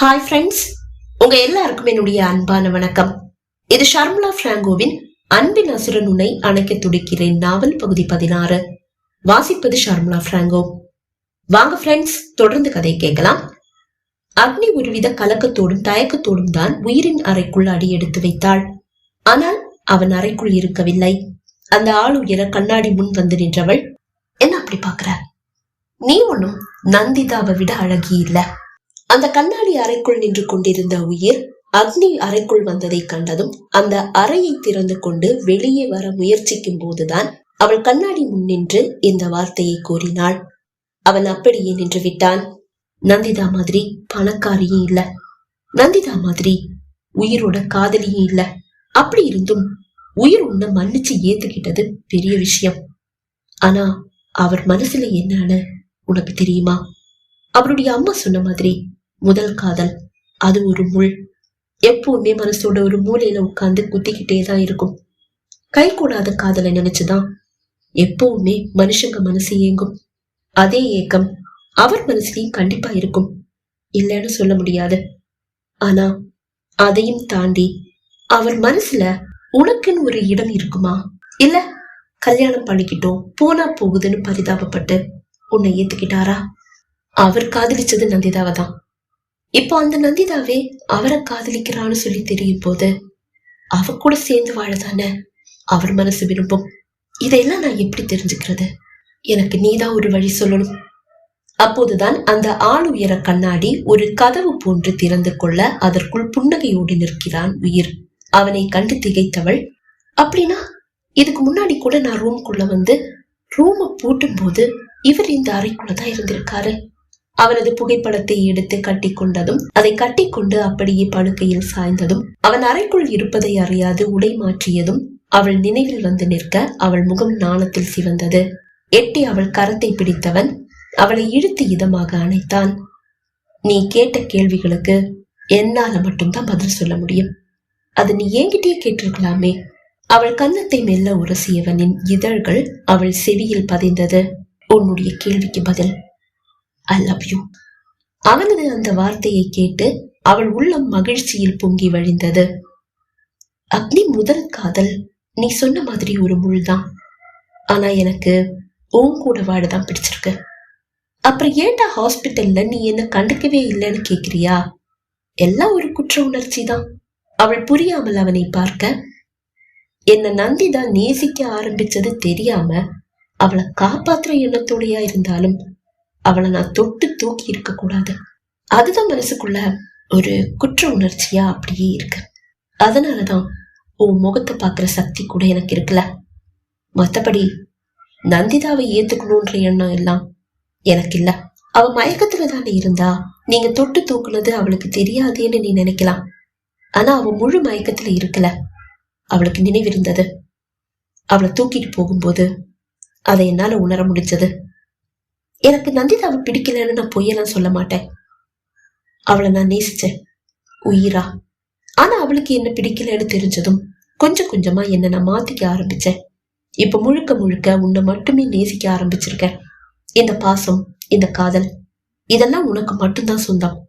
Hi friends உங்க எல்லாருக்கும் என்னுடைய அன்பான வணக்கம். இது ஷர்மலா பிராங்கோவின் அன்பின் அசுரன் உன்னை அணைக்க துடிக்கிறேன் நாவல் பகுதி பதினாறு. வாசிப்பது ஷர்மலா பிராங்கோ. வாங்க ஃப்ரெண்ட்ஸ் தொடர்ந்து கதை கேட்கலாம். அக்னி ஒருவித கலக்கத்தோடும் தயக்கத்தோடும் தான் உயிரின் அறைக்குள் அடி எடுத்து வைத்தாள். ஆனால் அவன் அறைக்குள் இருக்கவில்லை. அந்த ஆள் உயர கண்ணாடி முன் வந்து நின்றவள் என்ன அப்படி பாக்குற நீ ஒன்னும் நந்திதாவை விட அழகி இல்லை அந்த கண்ணாடி அறைக்குள் நின்று கொண்டிருந்த உயிர் அக்னி அறைக்குள் வந்ததை கண்டதும் அந்த அறையை திறந்து கொண்டு வெளியே வர முயற்சிக்கும் போதுதான் அவள் கண்ணாடி முன் நின்று இந்த வார்த்தையை கூறினாள். அவன் அப்படியே நின்று விட்டான். நந்திதா மாதிரி பணக்காரியும் இல்ல. நந்திதா மாதிரி உயிரோட காதலியும் இல்ல. அப்படி இருந்தும் உயிர் உன்னை மன்னிச்சு ஏத்துக்கிட்டது பெரிய விஷயம். ஆனா அவர் மனசுல என்னன்னு உனக்கு தெரியுமா? அவருடைய அம்மா சொன்ன மாதிரி முதல் காதல். அது ஒரு முள். எப்பவுமே மனசோட ஒரு மூலையில உட்கார்ந்து குத்திக்கிட்டே தான் இருக்கும். கை கூடாத காதலை நினைச்சுதான் எப்பவுமே மனுஷங்க மனசு ஏங்கும். அதே ஏக்கம் அவர் மனசுலயும் கண்டிப்பா இருக்கும். இல்லைன்னு சொல்ல முடியாது. ஆனா அதையும் தாண்டி அவர் மனசுல உனக்குன்னு ஒரு இடம் இருக்குமா? இல்ல கல்யாணம் பண்ணிக்கிட்டோம் போனா போகுதுன்னு பரிதாபப்பட்டு உன்னை ஏத்துக்கிட்டாரா? அவர் காதலிச்சது நந்திதாவை தான் இப்போ அந்த நந்திதாவே அவரை காதலிக்கிறான்னு சொல்லி தெரியும் போது அவ கூட சேர்ந்து வாழதானே? அவர் மனசு விரும்பும். இதையெல்லாம் நான் எப்படி தெரிஞ்சுக்கிறது? எனக்கு நீதான் ஒரு வழி சொல்லணும். அப்போதுதான் அந்த ஆள் உயர கண்ணாடி ஒரு கதவு போன்று திறந்து கொள்ள அதற்குள் புன்னகையோடு நிற்கிறான் உயிர். அவனை கண்டு திகைத்தவள் அப்படின்னா இதுக்கு முன்னாடி கூட நான் ரூம்குள்ள வந்து ரூமை பூட்டும் போது இவர் இந்த அறைக்குள்ளதான் இருந்திருக்காரு. அவனது புகைப்படத்தை எடுத்து கட்டி கொண்டதும் அதை கட்டிக்கொண்டு அப்படியே படுக்கையில் சாய்ந்ததும் அவன் அறைக்குள் இருப்பதை அறியாது உடை மாற்றியதும் அவள் நினைவில் வந்து நிற்க அவள் முகம் நாணத்தில் சிவந்தது. எட்டி அவள் கரத்தை பிடித்தவன் அவளை இழுத்து இதமாக அணைத்தான். நீ கேட்ட கேள்விகளுக்கு என்னால மட்டும்தான் பதில் சொல்ல முடியும். அது நீ என்கிட்டயே கேட்டிருக்கலாமே. அவள் கன்னத்தை மெல்ல உரசியவனின் இதழ்கள் அவள் செவியில் பதிந்தது. உன்னுடைய கேள்விக்கு பதில். ஐ லவ் யூ அவனது அந்த வார்த்தையை கேட்டு அவள் உள்ளம் மகிழ்ச்சியில் பொங்கி வழிந்தது. அக்னி முதல் காதல் நீ சொன்ன மாதிரி ஒரு முள்தான். ஆனா எனக்கு உன் கூட வாழதான் பிடிச்சிருக்கு. அப்புறம் ஏன்டா ஹாஸ்பிட்டல்ல நீ என்ன கண்டுக்கவே இல்லைன்னு கேக்குறியா? எல்லாம் ஒரு குற்ற உணர்ச்சி தான். அவள் புரியாமல் அவனை பார்க்க என்ன தான் நேசிக்க ஆரம்பிச்சது தெரியாம அவளை காப்பாத்துற எண்ணத்தோடையா இருந்தாலும் அவளை நான் தொட்டு தூக்கி இருக்க கூடாது. அதுதான் மனசுக்குள்ள ஒரு குற்ற உணர்ச்சியா அப்படியே இருக்கு. அதனாலதான் உன் முகத்தை பாக்குற சக்தி கூட எனக்கு இருக்குல்ல. மத்தபடி நந்திதாவை ஏத்துக்கணும்ன்ற எண்ணம் எல்லாம் எனக்கு இல்ல. அவ மயக்கத்துல தானே இருந்தா நீங்க தொட்டு தூக்குனது அவளுக்கு தெரியாதேன்னு நீ நினைக்கலாம். ஆனா அவ முழு மயக்கத்துல இருக்கல. அவளுக்கு நினைவிருந்தது. அவளை தூக்கிட்டு போகும்போது அதை என்னால உணர முடிஞ்சது. எனக்கு நந்திதாவை பிடிக்கலன்னு நான் பொய்யெல்லாம் சொல்ல மாட்டேன். அவளை நான் நேசிச்சேன். உயிரா. ஆனா அவளுக்கு என்ன பிடிக்கலன்னு தெரிஞ்சதும் கொஞ்சம் கொஞ்சமா என்ன நான் மாத்திக்க ஆரம்பிச்சேன். இப்ப முழுக்க முழுக்க உன்னை மட்டுமே நேசிக்க ஆரம்பிச்சிருக்கேன். இந்த பாசம் இந்த காதல் இதெல்லாம் உனக்கு மட்டும்தான் சொந்தம்.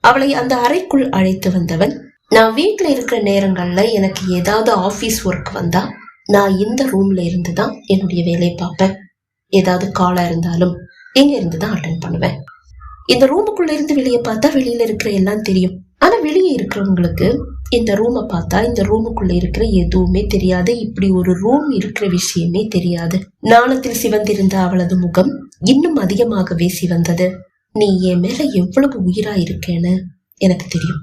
அவளை அந்த அறைக்குள் அழைத்து வந்தவன் நான் வீட்டில் இருக்கிற நேரங்கள்ல எனக்கு ஏதாவது ஆபீஸ் ஒர்க் வந்தா நான் இந்த ரூம்ல இருந்து தான் என்னுடைய வேலையை பார்ப்பேன். ஏதாவது காலா இருந்தாலும் இங்க இருந்து தான் அட்டன் பண்ணுவேன். இந்த ரூமுக்குள்ள இருந்து வெளியே பார்த்தா வெளியில இருக்கிற எல்லாம் தெரியும். ஆனா வெளியே இருக்கிறவங்களுக்கு இந்த ரூமை பார்த்தா இந்த ரூமுக்குள்ள இருக்கிற எதுவுமே தெரியாது. இப்படி ஒரு ரூம் இருக்கிற விஷயமே தெரியாது. நாணத்தில் சிவந்திருந்த அவளது முகம் இன்னும் அதிகமாகவே சிவந்தது. நீ என் மேல எவ்வளவு உயிரா இருக்கேன்னு எனக்கு தெரியும்.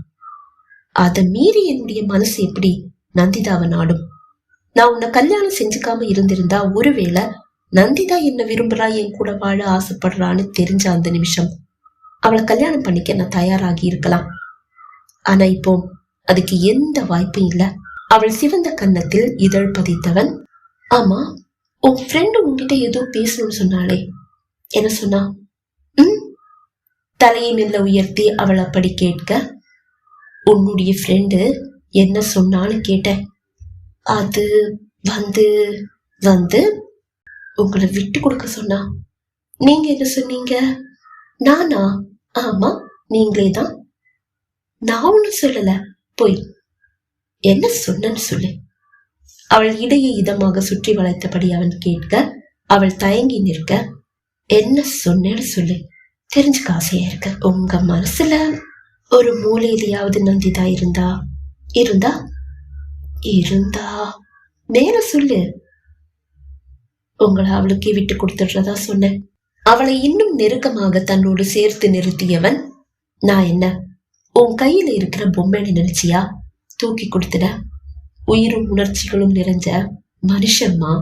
அதை மீறி என்னுடைய மனசு எப்படி நந்திதாவை நாடும்? நான் உன்னை கல்யாணம் செஞ்சுக்காம இருந்திருந்தா ஒருவேளை நந்திதா என்ன விரும்புறா என் கூட வாழ ஆசைப்படுறான்னு தெரிஞ்ச அந்த நிமிஷம். அவளை கல்யாணம் பண்ணிக்க நான் தயாராகி இருக்கலாம். ஆனா இப்போ அதுக்கு எந்த வாய்ப்பும் இல்ல. அவள் சிவந்த கன்னத்தில் இதழ் பதித்தவன். ஆமா உன் ஃப்ரெண்டு உன்கிட்ட ஏதோ பேசணும்னு சொன்னாளே. என்ன சொன்னா? ம்? தலையை மெல்ல உயர்த்தி அவள் அப்படி கேட்க உன்னுடைய ஃப்ரெண்டு என்ன சொன்னான்னு கேட்டேன். அது வந்து வந்து உங்களை விட்டு கொடுக்க சொன்னா நீங்க என்ன சொன்னீங்க? நானா? ஆமா நீங்களே தான். நான் ஒன்னும் சொல்லல. போய் என்ன சொன்னன்னு சொல்லு. அவள் இடையை இதமாக சுற்றி வளைத்தபடி அவன் கேட்க அவள் தயங்கி நிற்க என்ன சொன்னேன்னு சொல்லு. தெரிஞ்சுக்க ஆசையா இருக்க. உங்க மனசுல ஒரு மூலையிலையாவது நந்திதா இருந்தா? இருந்தா? இருந்தா. மேல சொல்லு. உங்களை அவளுக்கே விட்டு கொடுத்துடுறதா சொன்னேன். அவளை இன்னும் நெருக்கமாக தன்னோடு சேர்த்து நிறுத்தியவன் நான் என்ன உன் கையில இருக்கிற பொம்மைன்னு நினைச்சியா? தூக்கி கொடுத்துட. உயிரும் உணர்ச்சிகளும் நிறைஞ்ச மனுஷம்மா.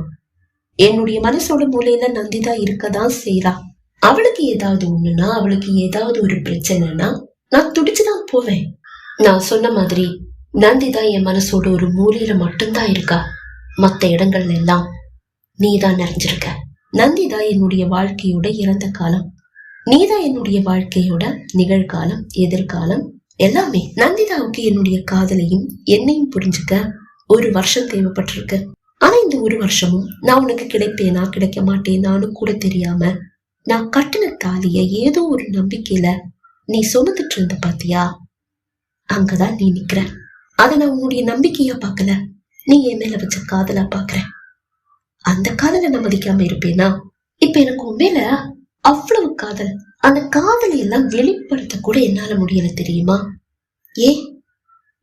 என்னுடைய மனசோட மூலையில நந்திதா இருக்கதான் செய்யறா அவளுக்கு ஏதாவது ஒண்ணுனா அவளுக்கு ஏதாவது ஒரு பிரச்சனைனா நான் துடிச்சுதான் போவேன். நான் சொன்ன மாதிரி நந்திதா என் மனசோட ஒரு மூலையில மட்டும்தான் இருக்கா. மத்த இடங்கள்ல எல்லாம் நீதான் நிறைஞ்சிருக்க நந்திதா என்னுடைய வாழ்க்கையோட இறந்த காலம். நீதான் என்னுடைய வாழ்க்கையோட நிகழ்காலம் எதிர்காலம். எல்லாமே நந்திதாவுக்கு என்னுடைய காதலையும் என்னையும் புரிஞ்சுக்க ஒரு வருஷம் தேவைப்பட்டிருக்கு. ஆனா இந்த ஒரு வருஷமும் நான் உனக்கு கிடைப்பேனா கிடைக்க மாட்டேனான்னு கூட தெரியாம நான் கட்டின தாலிய ஏதோ ஒரு நம்பிக்கையில நீ சுமந்துட்டு இருந்த பாத்தியா? அங்கதான் நீ நிக்கிற. அத நான் உன்னுடைய நம்பிக்கையா பார்க்கல. நீ என் மேல வச்ச காதலா பாக்குறேன் அந்த காதலை நான் மதிக்காம இருப்பேனா? இப்ப எனக்கு உன் மேல அவ்வளவு காதல் அந்த காதலை எல்லாம் வெளிப்படுத்த கூட என்னால முடியல தெரியுமா? ஏ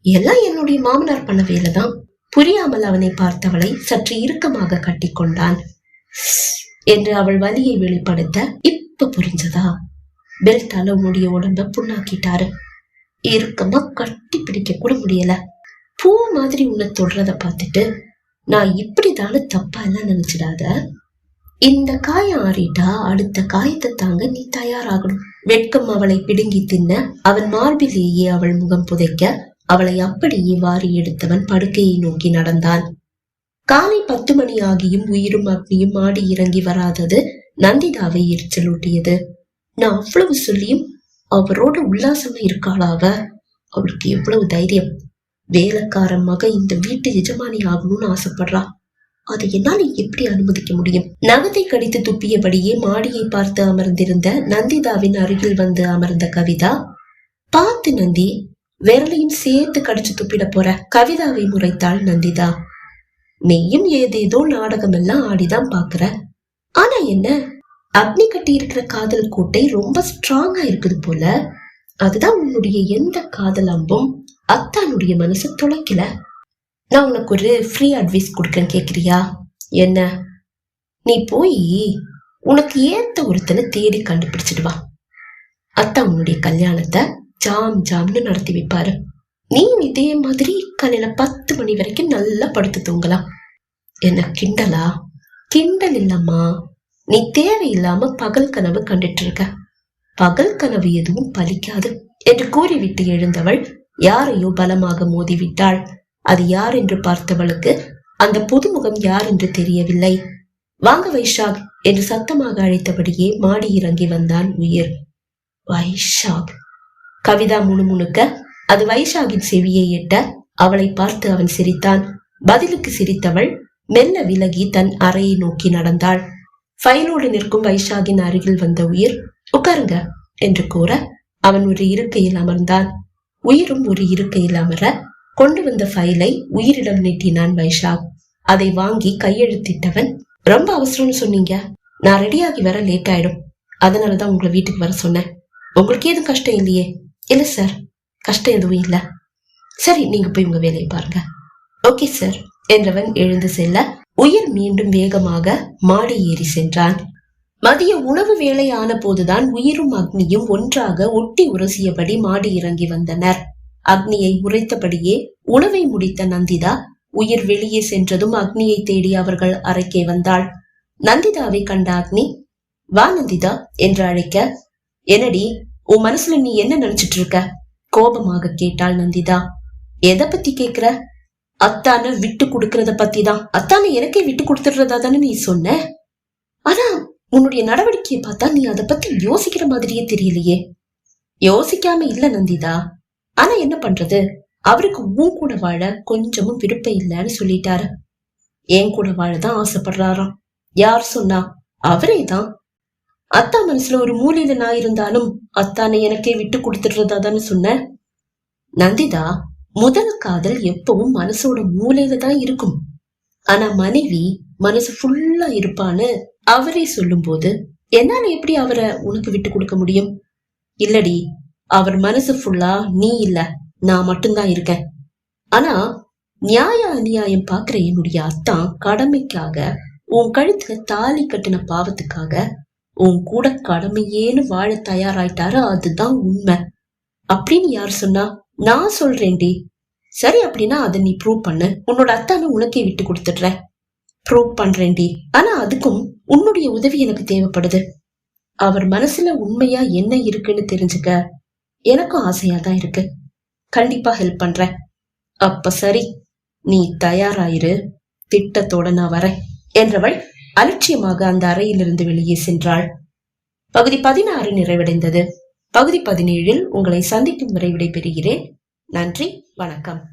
எல்லாம் என்னுடைய மாமனார் பண்ண வேலைதான் புரியாமல் அவனை பார்த்தவளை சற்று இறுக்கமாக கட்டிக்கொண்டான் என்று அவள் வலியை வெளிப்படுத்த இப்ப புரிஞ்சதா? பெல்ட்டால உன்னுடைய உடம்ப புண்ணாக்கிட்டாரு. இறுக்கமா கட்டி பிடிக்க கூட முடியல. பூ மாதிரி உன்னை தொடுறத பார்த்துட்டு நான் இப்படிதான தப்பா எல்லாம் நினைச்சிடாத. இந்த காயம் ஆறிட்டா அடுத்த காயத்தை தாங்க நீ தயாராகணும். வெட்கம் அவளை பிடுங்கி தின்ன அவன் மார்பிலேயே அவள் முகம் புதைக்க அவளை அப்படியே வாரி எடுத்தவன் படுக்கையை நோக்கி நடந்தான். காலை பத்து மணி ஆகியும் உயிரும் அக்னியும் மாடி இறங்கி வராதது நந்திதாவை எரிச்சலூட்டியது. நான் அவ்வளவு சொல்லியும் அவரோட உல்லாசமா இருக்காளாவ? அவளுக்கு எவ்வளவு தைரியம்? வேலைக்கார மக இந்த வீட்டு எஜமானி ஆகணும்னு ஆசைப்படுறா அதை என்னால எப்படி அனுமதிக்க முடியும்? நகத்தை கடித்து துப்பியபடியே மாடியை பார்த்து அமர்ந்திருந்த நந்திதாவின் அருகில் வந்து அமர்ந்த கவிதா பார்த்து நந்தி விரலையும் சேர்த்து கடிச்சு துப்பிட போற கவிதாவை முறைத்தாள் நந்திதா. நீயும் ஏதேதோ நாடகம் எல்லாம் ஆடிதான் பாக்குற ஆனா என்ன? அக்னி கட்டி இருக்கிற காதல் கோட்டை ரொம்ப ஸ்ட்ராங்கா இருக்குது போல. அதுதான் உன்னுடைய எந்த காதல் அம்பும்? அத்தானுடைய மனசு துளைக்கல. நான் உனக்கு ஒரு ஃப்ரீ அட்வைஸ் கொடுக்குறேன் கேட்குறியா என்ன? நீ போய் உனக்கு ஏத்த ஒருத்தனை தேடி கண்டுபிடிச்சிட்டு வா. அத்தா உன்னுடைய கல்யாணத்தை ஜாம் ஜாம்னு நடத்தி வைப்பாரு. நீ இதே மாதிரி காலையில பத்து மணி வரைக்கும் நல்லா படுத்து தூங்கலாம். என்ன கிண்டலா? கிண்டல் இல்லம்மா. நீ தேவையில்லாம பகல் கனவு கண்டுட்டு இருக்க. பகல் கனவு எதுவும் பலிக்காது என்று கூறிவிட்டு எழுந்தவள் யாரையோ பலமாக மோதிவிட்டாள். அது யார் என்று பார்த்தவளுக்கு அந்த புதுமுகம் யார் என்று தெரியவில்லை. வாங்க வைஷாக் என்று சத்தமாக அழைத்தபடியே மாடி இறங்கி வந்தான் உயிர். வைஷாக். கவிதா முணுமுணுக்க அது வைஷாகின் செவியை எட்ட அவளை பார்த்து அவன் சிரித்தான். பதிலுக்கு சிரித்தவள் மெல்ல விலகி தன் அறையை நோக்கி நடந்தாள். ஃபைலோடு நிற்கும் வைஷாகின் அருகில் வந்த உயிர் உட்காருங்க என்று கூற அவன் ஒரு இருக்கையில் அமர்ந்தான். உயிரும் ஒரு இருக்கையில் அமர கொண்டு வந்த ஃபைலை உயிரிடம் நீட்டினான் வைஷாக் அதை வாங்கி கையெழுத்திட்டவன் ரொம்ப அவசரம்னு சொன்னீங்க. நான் ரெடியாகி வர லேட் ஆயிடும். அதனாலதான் உங்களை வீட்டுக்கு வர சொன்னேன். உங்களுக்கு எதுவும் கஷ்டம் இல்லையே? இல்ல சார் கஷ்டம் எதுவும் இல்ல. சரி நீங்க போய் உங்க வேலையை பாருங்க. ஓகே சார் என்றவன் எழுந்து செல்ல உயிர் மீண்டும் வேகமாக மாடி ஏறி சென்றான். மதிய உணவு வேலை ஆன போதுதான் உயிரும் அக்னியும் ஒன்றாக ஒட்டி உரசியபடி மாடி இறங்கி வந்தனர். அக்னியை உரைத்தபடியே உணவை முடித்த நந்திதா உயிர் வெளியே சென்றதும் அக்னியை தேடி அவர்கள் அறைக்கே வந்தாள். நந்திதாவை கண்ட அக்னி வா நந்திதா என்று அழைக்க என்னடி உன் மனசுல நீ என்ன நினைச்சிட்டு இருக்க கோபமாக கேட்டாள் நந்திதா. எதை பத்தி கேக்குற? அத்தான விட்டு கொடுக்கறத பத்தி தான் அத்தான எனக்கே விட்டு கொடுத்துடுறதா தானே நீ சொன்ன? ஆனா உன்னுடைய நடவடிக்கையை பார்த்தா நீ அதை பத்தி யோசிக்கிற மாதிரியே தெரியலையே. யோசிக்காம இல்ல நந்திதா. ஆனா என்ன பண்றது? அவருக்கு உன் கூட வாழ கொஞ்சமும் விருப்பம் இல்லைன்னு சொல்லிட்டாரு. என் கூட வாழதான் ஆசைப்படுறாராம். யார் சொன்னா? அவரே தான் அத்தா மனசுல ஒரு மூலையில நான் இருந்தாலும் அத்தானை எனக்கே விட்டு கொடுத்துடுறதா தானே சொன்ன? நந்திதா முதல் காதல் எப்பவும் மனசோட மூலையில தான் இருக்கும். ஆனா மனைவி மனசு ஃபுல்லா இருப்பான்னு அவரே சொல்லும்போது என்னால எப்படி அவரை உனக்கு விட்டு கொடுக்க முடியும்? இல்லடி அவர் மனசு ஃபுல்லா நீ இல்ல நான் மட்டும்தான் இருக்கேன். ஆனா நியாய அநியாயம் பாக்குற என்னுடைய அத்தான் கடமைக்காக உன் கழுத்துல தாலி கட்டின பாவத்துக்காக உன் கூட கடமையேன்னு வாழ தயாராயிட்டாரு அதுதான் உண்மை. அப்படின்னு யார் சொன்னா நான் சொல்றேன்டி. சரி அப்படின்னா அதை நீ ப்ரூவ் பண்ணு. உன்னோட அத்தானை உனக்கே விட்டு கொடுத்துடுறேன். ப்ரூவ் பண்றேன்டி. ஆனா அதுக்கும் உன்னுடைய உதவி எனக்கு தேவைப்படுது. அவர் மனசுல உண்மையா என்ன இருக்குன்னு தெரிஞ்சுக்க எனக்கும் ஆசையா தான் இருக்கு. கண்டிப்பா ஹெல்ப் பண்றேன். அப்ப சரி நீ தயாராயிரு. திட்டத்தோட நான் வரேன் என்றவள் அலட்சியமாக அந்த அறையிலிருந்து வெளியே சென்றாள். பகுதி பதினாறு நிறைவடைந்தது. பகுதி பதினேழில் உங்களை சந்திக்கும் வரை விடைபெறுகிறேன். நன்றி வணக்கம்.